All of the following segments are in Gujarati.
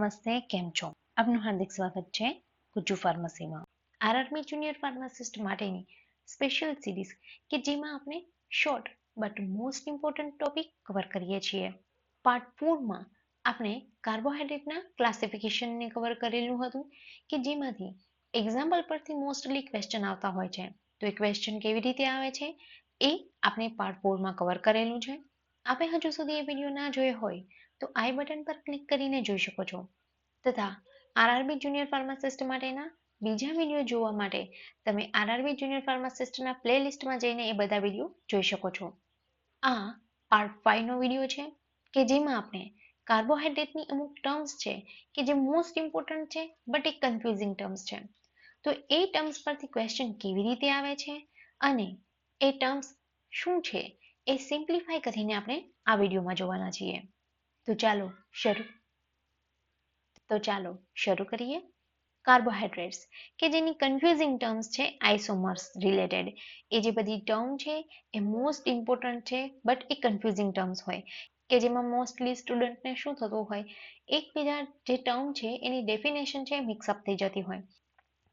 નમસ્તે, કેમ છો? આપનું હાર્દિક સ્વાગત છે ગુજુ ફાર્મસીમાં. આરઆરમી જુનિયર ફાર્માસિસ્ટ માટેની સ્પેશિયલ સિરીઝ કે જેમાં આપણે short but most important topic cover કરીએ છીએ. પાર્ટ ફોરમાં આપણે કાર્બોહાઈડ્રેટના ક્લાસિફિકેશનને કવર કરેલું હતું કે જેમાંથી એક્ઝામ્પલ પરથી મોસ્ટલી ક્વેશ્ચન આવતા હોય છે. તો એ ક્વેશ્ચન કેવી રીતે આવે છે? એ આપણે પાર્ટ ફોરમાં કવર કરેલું છે. આપણે હજુ સુધી એ વીડિયો ના જોયો હોય તો આઈ બટન પર ક્લિક કરીને જોઈ શકો છો. તથા આરઆરબી જુનિયર ફાર્માસિસ્ટ માટેના બીજા વીડિયો જોવા માટે તમે આરઆરબી જુનિયર ફાર્માસિસ્ટના પ્લેલિસ્ટમાં જઈને એ બધા વીડિયો જોઈ શકો છો. આ પાર્ટ ફાઈવનો વીડિયો છે કે જેમાં આપણે કાર્બોહાઈડ્રેટની અમુક ટર્મ્સ છે કે જે મોસ્ટ ઇમ્પોર્ટન્ટ છે બટ એ કન્ફ્યુઝિંગ ટર્મ્સ છે. તો એ ટર્મ્સ પરથી ક્વેશ્ચન કેવી રીતે આવે છે અને એ ટર્મ્સ શું છે એ સિમ્પ્લિફાય કરીને આપણે આ વિડીયોમાં જોવાના છીએ. તો ચાલો શરૂ. તો ચાલો શરૂ કરીએ. કાર્બોહાઈડ્રેટ્સ કે જેની કન્ફ્યુઝિંગ ટર્મ્સ છે આઇસોમર્સ રિલેટેડ એ જે બધી ટર્મ છે એ મોસ્ટ ઇમ્પોર્ટન્ટ છે બટ એ કન્ફ્યુઝિંગ ટર્મ્સ હોય. કે જેમાં મોસ્ટલી સ્ટુડન્ટને શું થતું હોય? એકબીજા જે ટર્મ છે એની ડેફિનેશન છે મિક્સઅપ થઈ જતી હોય.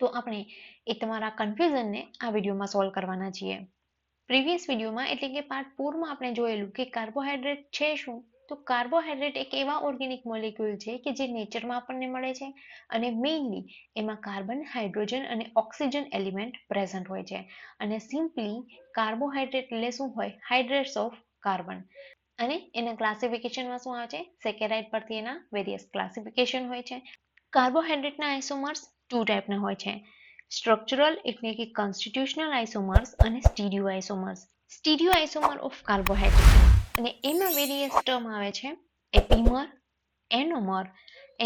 તો આપણે એ તમારા કન્ફ્યુઝનને આ વિડીયોમાં સોલ્વ કરવાના છીએ. પ્રીવિયસ વિડીયોમાં એટલે કે પાર્ટ ફોરમાં આપણે જોયેલું કે કાર્બોહાઈડ્રેટ છે શું? તો કાર્બોહાઈડ્રેટ એક એવા ઓર્ગેનિક મોલિક્યુલ છે કે જે નેચરમાં આપણને મળે છે અને મેઇનલી એમાં કાર્બન, હાઇડ્રોજન અને ઓક્સિજન એલિમેન્ટ પ્રેઝન્ટ હોય છે. અને સિમ્પલી કાર્બોહાઈડ્રેટ એટલે શું હોય? Hydrates of carbon. અને એના ક્લાસિફિકેશનમાં શું આવે છે? સેકેરાઇડ પરથી એના વેરિયસ ક્લાસિફિકેશન હોય છે. કાર્બોહાઈડ્રેટના આઇસોમર્સ ટુ ટાઈપના હોય છે. સ્ટ્રક્ચરલ એટલે કે કોન્સ્ટિટ્યુશનલ આઇસોમર્સ અને stereo isomers stereo isomer of carbohydrate અને એમાં વેરિયસ ટર્મ આવે છે એપીમર એનોમર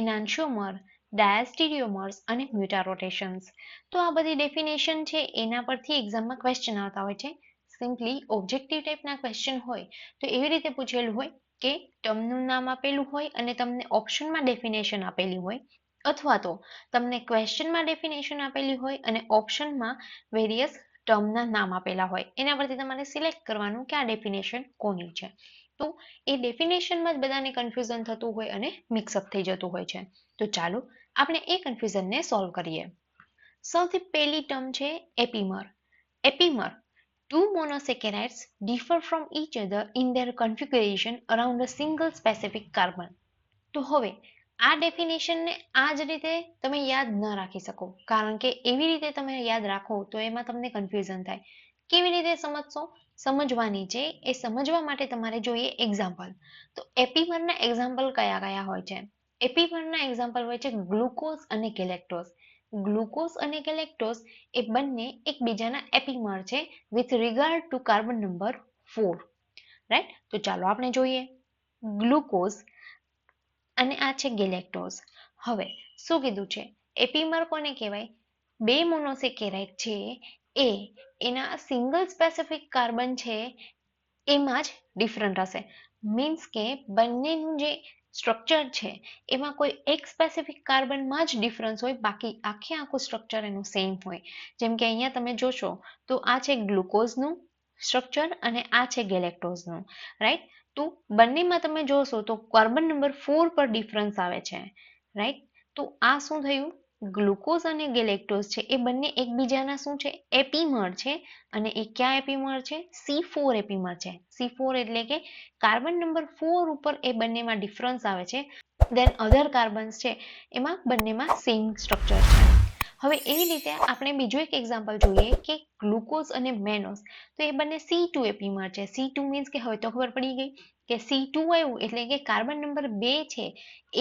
એનાન્શોમર ડાયાસ્ટીરિયોમર્સ અને મ્યુટારોટેશન્સ તો આ બધી ડેફિનેશન છે, એના પરથી એક્ઝામમાં ક્વેશ્ચન આવતા હોય છે. સિમ્પલી ઓબ્જેક્ટિવ ટાઈપના ક્વેશ્ચન હોય, તો એવી રીતે પૂછેલું હોય કે ટર્મનું નામ આપેલું હોય અને તમને ઓપ્શનમાં ડેફિનેશન આપેલી હોય, અથવા તો તમને ક્વેશ્ચનમાં ડેફિનેશન આપેલી હોય અને ઓપ્શનમાં વેરિયસ ટર્મના નામ આપેલા હોય, એના પરથી તમારે સિલેક્ટ કરવાનું કે આ ડેફિનેશન કોની છે. તો એ ડેફિનેશનમાં જ બધાને કન્ફ્યુઝન થતું હોય અને મિક્સઅપ થઈ જતું હોય છે. તો ચાલો આપણે એ કન્ફ્યુઝનને સોલ્વ કરીએ. સૌથી પહેલી ટર્મ છે epimer એપીમર two monosaccharides differ from each other in their configuration around a single specific carbon. તો હવે આ ડેફિનેશનને આ જ રીતે તમે યાદ ન રાખી શકો. કારણ કે એવી રીતે તમે યાદ રાખો તો એમાં તમને કન્ફ્યુઝન થાય. કેવી રીતે સમજશો? સમજવાની છે. એ સમજવા માટે તમારે જોઈએ એક્ઝામ્પલ તો એપીમરના એક્ઝામ્પલ કયા કયા હોય છે? એપીમરના એક્ઝામ્પલ હોય છે ગ્લુકોઝ અને કેલેક્ટોઝ. ગ્લુકોઝ અને કેલેક્ટોઝ એ બંને એકબીજાના એપીમર છે with regard to carbon number four right તો ચાલો આપણે જોઈએ. ગ્લુકોઝ અને આ છે ગેલેક્ટોઝ. હવે, શું કીધું છે? એપીમર કોને કહેવાય? બે મોનોસેકેરાઇડ છે. એ એના સિંગલ સ્પેસિફિક કાર્બન છે. એમાં જ ડિફરન્ટ હશે. મીન્સ કે બંનેનું જે સ્ટ્રક્ચર છે, એમાં કોઈ એક સ્પેસિફિક કાર્બનમાં જ ડિફરન્સ હોય, બાકી આખે આખું સ્ટ્રક્ચર એનું સેમ હોય. જેમ કે અહીંયા તમે જોશો, તો આ છે ગ્લુકોઝનું સ્ટ્રક્ચર અને આ છે ગેલેક્ટોઝનું, રાઈટ? તો બંનેમાં તમે જોશો તો કાર્બન નંબર ફોર પર ડિફરન્સ આવે છે રાઈટ તો આ શું થયું? ગ્લુકોઝ અને ગેલેક્ટોઝ છે, એ બંને એકબીજાના શું છે? એપીમર છે અને એ ક્યાં એપીમર છે? સી ફોર એપીમર છે. સી ફોર એટલે કે કાર્બન નંબર ફોર ઉપર એ બંનેમાં ડિફરન્સ આવે છે. દેન અધર કાર્બન્સ છે, એમાં બંનેમાં સેમ સ્ટ્રક્ચર છે. હવે એવી રીતે આપણે બીજું એક એક્ઝામ્પલ જોઈએ કે ગ્લુકોઝ અને મેનોસ તો એ બંને સી ટુ એપીમર છે. સી ટુ મીન્સ કે હવે તો ખબર પડી ગઈ કે સી ટુ આવ્યું એટલે કે કાર્બન નંબર બે છે,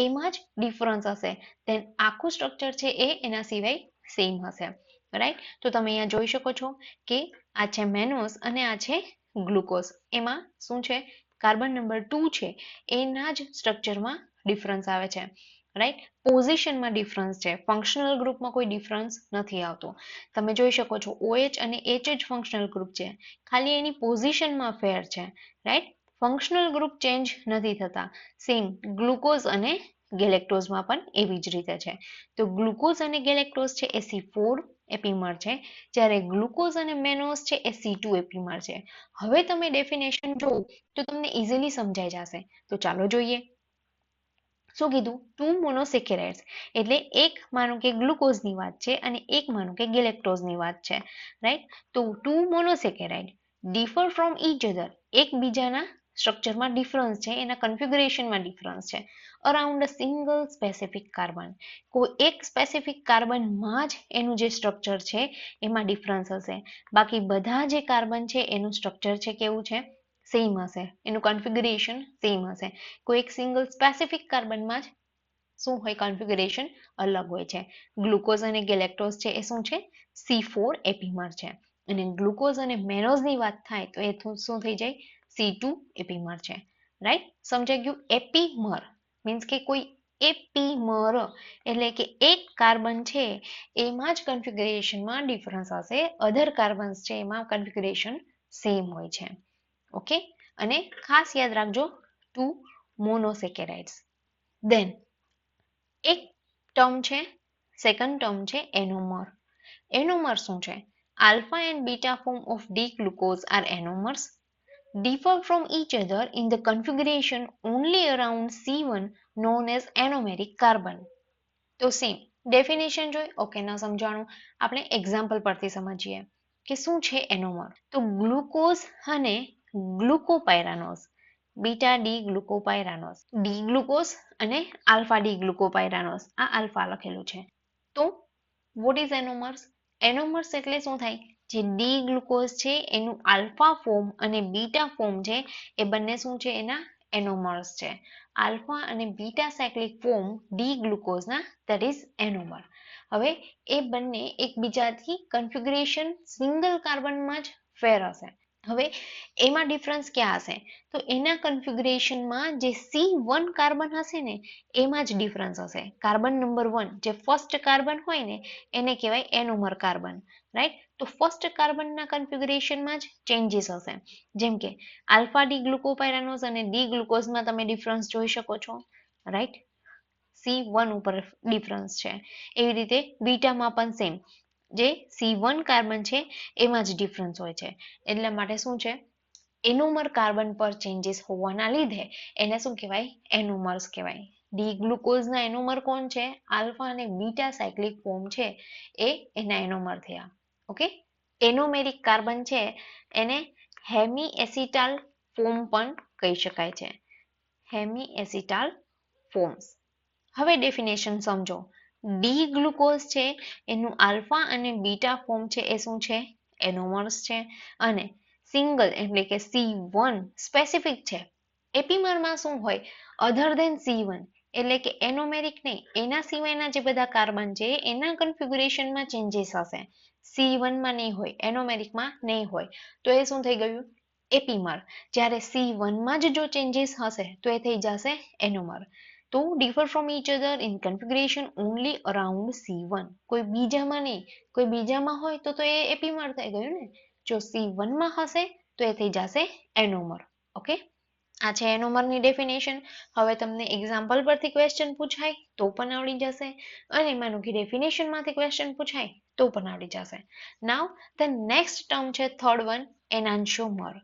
એમાં જ ડિફરન્સ હશે. ધેન આખું સ્ટ્રક્ચર છે એ એના સિવાય સેમ હશે. રાઈટ તો તમે અહીંયા જોઈ શકો છો કે આ છે મેનોસ અને આ છે ગ્લુકોઝ એમાં શું છે? કાર્બન નંબર ટુ છે. એના જ સ્ટ્રક્ચરમાં ડિફરન્સ આવે છે. રાઈટ પોઝિશનમાં ડિફરન્સ છે. ફંક્શનલ ગ્રુપમાં કોઈ ડિફરન્સ નથી આવતો. તમે જોઈ શકો છો ઓએચ અને એચ જ ફંક્શનલ ગ્રુપ છે. ખાલી એની પોઝિશનમાં ફેર છે. રાઈટ ફંક્શનલ ગ્રુપ ચેન્જ નથી થતા. સેમ ગ્લુકોઝ અને ગેલેક્ટોઝમાં પણ એવી જ રીતે છે. તો ગ્લુકોઝ અને ગેલેક્ટોઝ છે એ સી ફોર એપીમર છે. જ્યારે ગ્લુકોઝ અને મેનોઝ છે એ સી ટુ એપીમર છે. હવે તમે ડેફિનેશન જોવો તો તમને ઇઝીલી સમજાઈ જશે. તો ચાલો જોઈએ. શું કીધું? Two monosaccharides. એટલે એક માનો કે ગ્લુકોઝની વાત છે અને એક માનો કે ગેલેક્ટોઝની વાત છે. રાઈટ તો two monosaccharide. Differ from each other એકબીજાના સ્ટ્રક્ચરમાં ડિફરન્સ છે, એના કન્ફિગરેશનમાં ડિફરન્સ છે. Around a single specific carbon કોઈ એક સ્પેસિફિક કાર્બનમાં જ એનું જે સ્ટ્રક્ચર છે, એમાં ડિફરન્સ હશે. બાકી બધા જે કાર્બન છે, એનું સ્ટ્રક્ચર છે કેવું છે? સેમ હશે. એનું કન્ફિગરેશન સેમ હશે. કોઈ એક સિંગલ સ્પેસિફિક કાર્બનમાં જ શું હોય? કન્ફિગરેશન અલગ હોય છે. ગ્લુકોઝ અને ગેલેક્ટોઝ છે એ શું છે? સી ફોર એપીમર છે. અને ગ્લુકોઝ અને મેનોઝની વાત થાય તો એ શું થઈ જાય? સી ટુ એપીમર છે. રાઈટ સમજાઈ ગયું? એપીમર. મીન્સ કે કોઈ એપીમર. એટલે કે એક કાર્બન છે એમાં જ કન્ફિગરેશનમાં ડિફરન્સ હશે. અધર કાર્બન્સ છે એમાં કન્ફિગરેશન સેમ હોય છે. ઓકે અને ખાસ યાદ રાખજો ટુ મોનોસેકેરાઇડ્સ દેન એક ટર્મ છે સેકન્ડ ટર્મ છે એનોમર એનોમર શું છે? Alpha and beta form of D glucose are anomers differ from each other in the configuration only around C1 known as anomeric carbon. તો સેમ ડેફિનેશન જોઈ? ઓકે ના સમજાણું. આપણે એક્ઝામ્પલ પરથી સમજીએ કે શું છે એનોમર તો ગ્લુકોઝ અને glucopyranose beta D glucopyranose D glucose અને આલ્ફા ડી ગ્લુકોપાયરાનોઝ આ આલ્ફા લખેલું છે. તો વોટ ઇઝ એનોમર્સ એનોમર્સ એટલે શું થાય? જે ડી ગ્લુકોઝ છે, એનું આલ્ફા ફોર્મ અને બીટા ફોર્મ છે, એ બંને શું છે? એના એનોમર્સ છે. આલ્ફા અને બીટા સાયક્લિક ફોર્મ ડી ગ્લુકોઝના દેટ ઇઝ એનોમર હવે, એ બંને એકબીજાથી કન્ફિગ્યુરેશન સિંગલ કાર્બનમાં જ ફેર હશે. હવે એમાં ડિફરન્સ ક્યાં હશે? તો એના કન્ફિગરેશનમાં જે સી વન કાર્બન હશે ને, એમાં જ ડિફરન્સ હશે. કાર્બન નંબર વન જે ફર્સ્ટ કાર્બન હોય ને, એને કહેવાય એનોમર કાર્બન રાઈટ તો ફર્સ્ટ કાર્બનના કન્ફિગરેશનમાં જ ચેન્જીસ હશે. જેમ કે આલ્ફા ડી ગ્લુકોપાયરાનોઝ અને ડી ગ્લુકોઝમાં તમે ડિફરન્સ જોઈ શકો છો રાઈટ સી વન ઉપર ડિફરન્સ છે. એવી રીતે બીટામાં પણ સેમ જે સી વન કાર્બન છે, એમાં જ ડિફરન્સ હોય છે. એટલા માટે શું છે? એનોમર કાર્બન પર ચેન્જીસ હોવાના લીધે એને શું કહેવાય? એનોમર્સ કહેવાય. ડી ગ્લુકોઝના એનોમર કોણ છે? આલ્ફા અને બીટા સાયક્લિક ફોર્મ છે, એ એના એનોમર થયા. ઓકે એનોમેરિક કાર્બન છે, એને હેમી એસિટાલ ફોર્મ પણ કહી શકાય છે. હેમી એસિટાલ ફોર્મ્સ હવે ડેફિનેશન સમજો. ડી ગ્લુકોઝ છે, એનું આલ્ફા અને બીટા ફોર્મ છે, એ શું છે? એનોમર્સ છે. અને સિંગલ એટલે કે સી વન સ્પેસિફિક છે. એપીમરમાં શું હોય? અધર દેન સી વન એટલે કે એનોમેરિક નહીં, એના સિવાયના જે બધા કાર્બન છે, એના કન્ફિગ્યુરેશનમાં ચેન્જીસ હશે. સી વનમાં નહીં હોય, એનોમેરિકમાં નહીં હોય. તો એ શું થઈ ગયું? એપીમર. જ્યારે સી વનમાં જ જો ચેન્જીસ હશે, તો એ થઈ જશે એનોમર. તો from each other in configuration only around C one કોઈ બીજામાં નહીં. કોઈ બીજામાં હોય તો તો એ એપીમર થઈ ગયું ને. જો સી વનમાં હશે તો એ થઈ જશે એનોમર ઓકે આ છે એનોમરની ડેફિનેશન હવે તમને એક્ઝામ્પલ પરથી ક્વેશ્ચન પૂછાય તો પણ આવડી જશે. અને માનો કે ડેફિનેશનમાંથી ક્વેશ્ચન પૂછાય તો પણ આવડી જશે. નાવ ધ નેક્સ્ટ ટર્મ છે third one enantiomer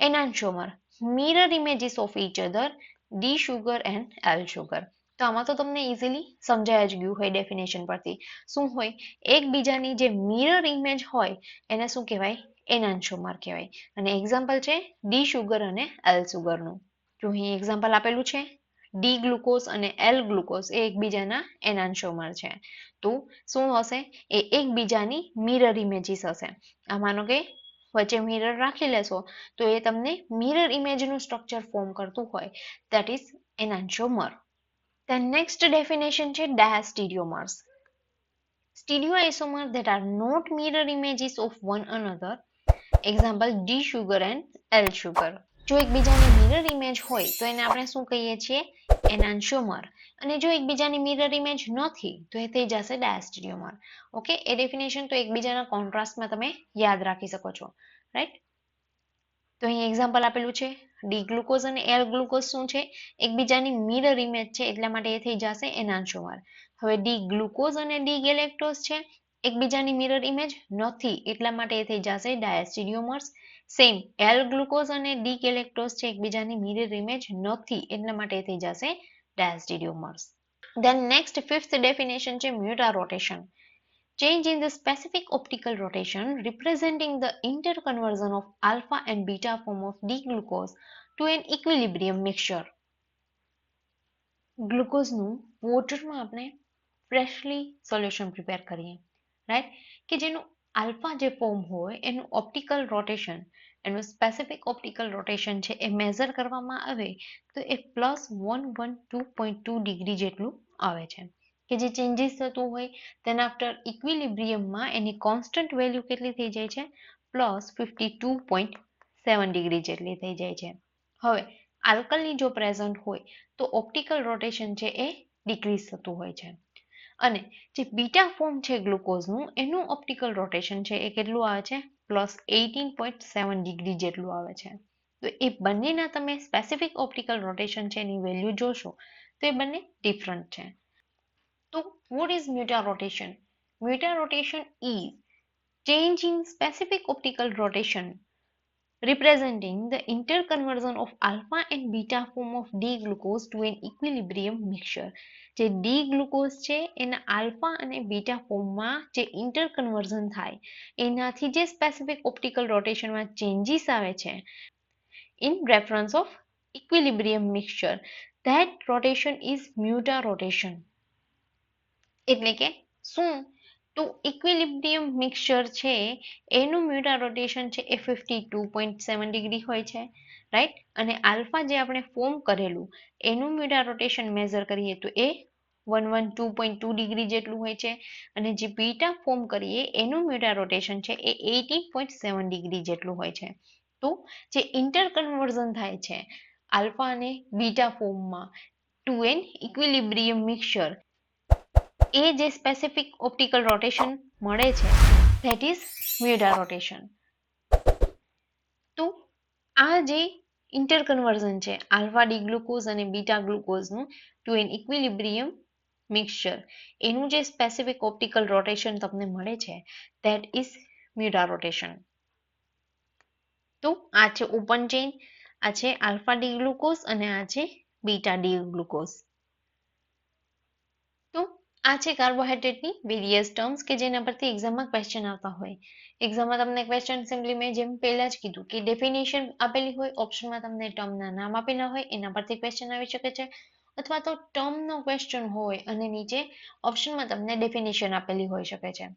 enantiomer mirror images of each other D sugar and L sugar તો આમાં તો તમને ઇઝીલી સમજાય જ ગયું હોય ડેફિનેશન પરથી. શું હોય? એકબીજાની જે મિરર ઇમેજ હોય, એને શું કહેવાય? એનાન્શોમર કહેવાય. અને એક્ઝામ્પલ છે ડી શુગર અને એલ શુગરનું જો અહીં એક્ઝામ્પલ આપેલું છે ડી ગ્લુકોઝ અને એલ ગ્લુકોઝ એ એકબીજાના એનાન્શોમર છે. તો શું હશે? એ એકબીજાની મિરર ઇમેજીસ હશે. આ માનો કે વચ્ચે મિરર રાખી લેશો તો એ તમને મિરર ઇમેજનું સ્ટ્રક્ચર ફોર્મ કરતું હોય that is enantiomer then next definition છે diastereomers stereoisomer that are not mirror images of one another example d sugar and l sugar જો એકબીજાની મિરર ઇમેજ હોય, તો એને આપણે શું કહીએ છીએ? એનાન્શિયોમર અને જો એકબીજાની મિરર ઇમેજ નથી, તો એ થઈ જશે ડાયસ્ટેરિયોમર ઓકે એ ડેફિનેશન તો એકબીજાના કોન્ટ્રાસ્ટમાં તમે યાદ રાખી શકો છો. રાઈટ તો અહીં એક્ઝામ્પલ આપેલું છે. ડી ગ્લુકોઝ અને એલ ગ્લુકોઝ શું છે? એકબીજાની મિરર ઇમેજ છે, એટલા માટે એ થઈ જશે એનાન્શિયોમર હવે ડી ગ્લુકોઝ અને ડી ગેલેક્ટોઝ છે. એકબીજાની મિરર ઇમેજ નથી, એટલા માટે એ થઈ જશે ડાયસ્ટેરિયોમર્સ સેમ એલ ગ્લુકોઝ અને ડી ગેલેક્ટોઝ છે એકબીજાની મિરર ઇમેજ નથી એટલા માટે એ થઈ જશે diastereomers. Then next fifth definition છે mutarotation. Change in the specific optical rotation representing the interconversion of alpha and beta form of D-glucose to an equilibrium mixture. ગ્લુકોઝનું વોટરમાં આપણે ફ્રેશલી સોલ્યુશન પ્રિપેર કરીએ રાઈટ કે જેનું આલ્ફા જે ફોર્મ હોય એનું ઓપ્ટિકલ રોટેશન એનું સ્પેસિફિક ઓપ્ટિકલ રોટેશન છે એ મેઝર કરવામાં આવે તો એ plus one one two point two degree જેટલું આવે છે. કે જે ચેન્જીસ થતું હોય તેના આફ્ટર ઇક્વિલિબ્રિયમમાં એની કોન્સ્ટન્ટ વેલ્યુ કેટલી થઈ જાય છે? Plus fifty two point seven degree જેટલી થઈ જાય છે. હવે આલ્કલની જો પ્રેઝન્ટ હોય તો ઓપ્ટિકલ રોટેશન છે એ ડિક્રીઝ થતું હોય છે. અને જે બીટા ફોર્મ છે ગ્લુકોઝનું એનું ઓપ્ટિકલ રોટેશન છે એ કેટલું આવે છે? Plus eighteen point seven degree જેટલું આવે છે. તો એ બંનેના તમે સ્પેસિફિક ઓપ્ટિકલ રોટેશન છે એની વેલ્યુ જોશો, તો એ બંને ડિફરન્ટ છે. તો what is mutarotation mutarotation is change in specific optical rotation representing the interconversion of alpha and beta form of D-glucose to an equilibrium mixture. જે ગ્લુકોઝ છે, એના આલ્ફા અને બીટા ફોર્મમાં જે ઇન્ટરકન્વર્ઝન થાય, એનાથી જે સ્પેસિફિક ઓપ્ટિકલ રોટેશનમાં ચેન્જીસ આવે છે in reference of equilibrium mixture that rotation is mutarotation એટલે કે શું તો ઇક્વિલિબ્રિયમ મિક્સચર છે, એનું મ્યુટા રોટેશન છે એ fifty two point seven degree હોય છે રાઈટ અને આલ્ફા જે આપણે ફોર્મ કરેલું, એનું મ્યુટા રોટેશન મેઝર કરીએ તો એ one one two point two degree જેટલું હોય છે. અને જે બીટા ફોર્મ કરીએ, એનું મ્યુટા રોટેશન છે એ એટીન પોઈન્ટ સેવન ડિગ્રી જેટલું હોય છે. તો જે ઇન્ટરકન્વર્ઝન થાય છે આલ્ફા અને બીટા ફોર્મમાં ટુ એન ઇક્વિલિબ્રિયમ મિક્સચર એ જે સ્પેસિફિક ઓપ્ટિકલ રોટેશન મળે છે ધેટ ઇઝ મ્યુડા રોટેશન તો આ જે ઇન્ટરકન્વર્ઝન છે આલ્ફા ડી ગ્લુકોઝ અને બીટા ગ્લુકોઝનું ટુ એન ઇક્વિલિબ્રિયમ મિક્સચર એનું જે સ્પેસિફિક ઓપ્ટિકલ રોટેશન તમને મળે છે ધેટ ઇઝ મ્યુડા રોટેશન તો આ છે ઓપન ચેઇન આ છે આલ્ફા ડી ગ્લુકોઝ અને આ છે બીટા ડી ગ્લુકોઝ આ છે કાર્બોહાઈડ્રેટની વેરિયસ ટર્મ્સ કે જેના પરથી એક્ઝામમાં ક્વેશ્ચન આવતા હોય. એક્ઝામમાં તમને ક્વેશ્ચન સિમ્પલી મેં જેમ પહેલા જ કીધું કે ડેફિનેશન આપેલી હોય ઓપ્શનમાં તમને ટર્મના નામ આપેલા હોય, એના પરથી ક્વેશ્ચન આવી શકે છે. અથવા તો ટર્મનો ક્વેશ્ચન હોય અને નીચે ઓપ્શનમાં તમને ડેફિનેશન આપેલી હોઈ શકે છે.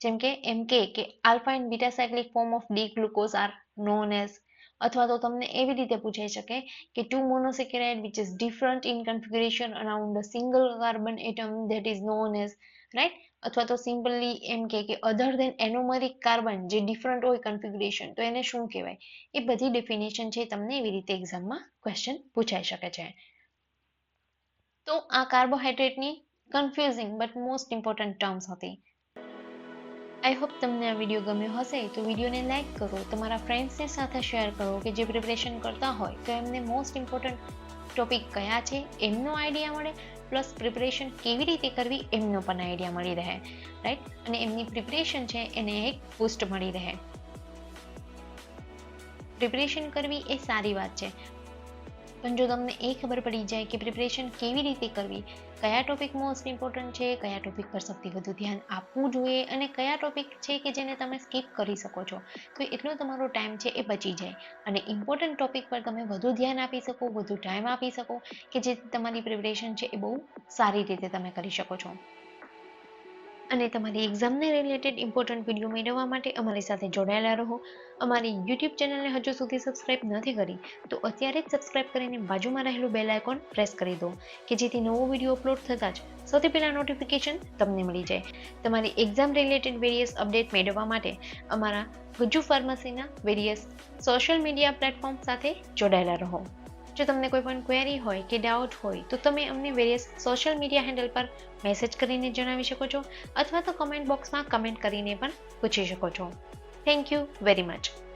જેમ કે એમ કે કે alpha and beta cyclic form of D glucose are known as અથવા તો તમને એવી રીતે પૂછાઈ શકે કે two monosaccharide which is different in configuration around a single carbon atom that is known as right અથવા તો સિમ્પલી એમ કે કે અધર ધેન એનોમરિક કાર્બન જે ડિફરન્ટ હોય કન્ફિગ્યુરેશન તો એને શું કહેવાય? એ બધી ડેફિનેશન છે તમને એવી રીતે એક્ઝામમાં ક્વેશ્ચન પૂછાઈ શકે છે. તો આ કાર્બોહાઈડ્રેટની confusing but most important terms હતી. આઈ હોપ તમને આ વીડિયો ગમ્યો હશે. તો વિડીયોને લાઇક કરો, તમારા ફ્રેન્ડ્સને સાથે શેર કરો કે જે પ્રિપરેશન કરતા હોય. તો એમને મોસ્ટ ઇમ્પોર્ટન્ટ ટોપિક કયા છે, એમનો આઈડિયા મળે પ્લસ પ્રિપરેશન કેવી રીતે કરવી, એમનો પણ આઈડિયા મળી રહે. રાઈટ અને એમની પ્રિપરેશન છે, એને એક બૂસ્ટ મળી રહે. પ્રિપરેશન કરવી એ સારી વાત છે. પણ જો તમને એ ખબર પડી જાય કે પ્રિપરેશન કેવી રીતે કરવી, કયા ટોપિક મોસ્ટ ઇમ્પોર્ટન્ટ છે, કયા ટોપિક પર સૌથી વધુ ધ્યાન આપવું જોઈએ અને કયા ટોપિક છે કે જેને તમે સ્કીપ કરી શકો છો. તો એટલો તમારો ટાઈમ છે એ બચી જાય. અને ઇમ્પોર્ટન્ટ ટોપિક પર તમે વધુ ધ્યાન આપી શકો, વધુ ટાઈમ આપી શકો કે જે તમારી પ્રિપરેશન છે એ બહુ સારી રીતે તમે કરી શકો છો. અને તમારી એક્ઝામને રિલેટેડ ઇમ્પોર્ટન્ટ વીડિયો મેળવવા માટે અમારી સાથે જોડાયેલા રહો. અમારી યુટ્યુબ ચેનલને હજુ સુધી સબસ્ક્રાઇબ નથી કરી, તો અત્યારે જ સબસ્ક્રાઇબ કરીને બાજુમાં રહેલું બેલ આઇકોન પ્રેસ કરી દો, કે જેથી નવો વીડિયો અપલોડ થતાં જ સૌથી પહેલાં નોટિફિકેશન તમને મળી જાય. તમારી એક્ઝામ રિલેટેડ વેરિયસ અપડેટ મેળવવા માટે અમારા ગુજ્જુ ફાર્મસીના વેરિયસ સોશિયલ મીડિયા પ્લેટફોર્મ સાથે જોડાયેલા રહો. જો તમને કોઈ પણ ક્વેરી હોય કે ડાઉટ હોય, તો તમે અમને વેરિયસ સોશિયલ મીડિયા હેન્ડલ પર મેસેજ કરીને જણાવી શકો છો અથવા તો કમેન્ટ બોક્સમાં કમેન્ટ કરીને પણ પૂછી શકો છો. Thank you very much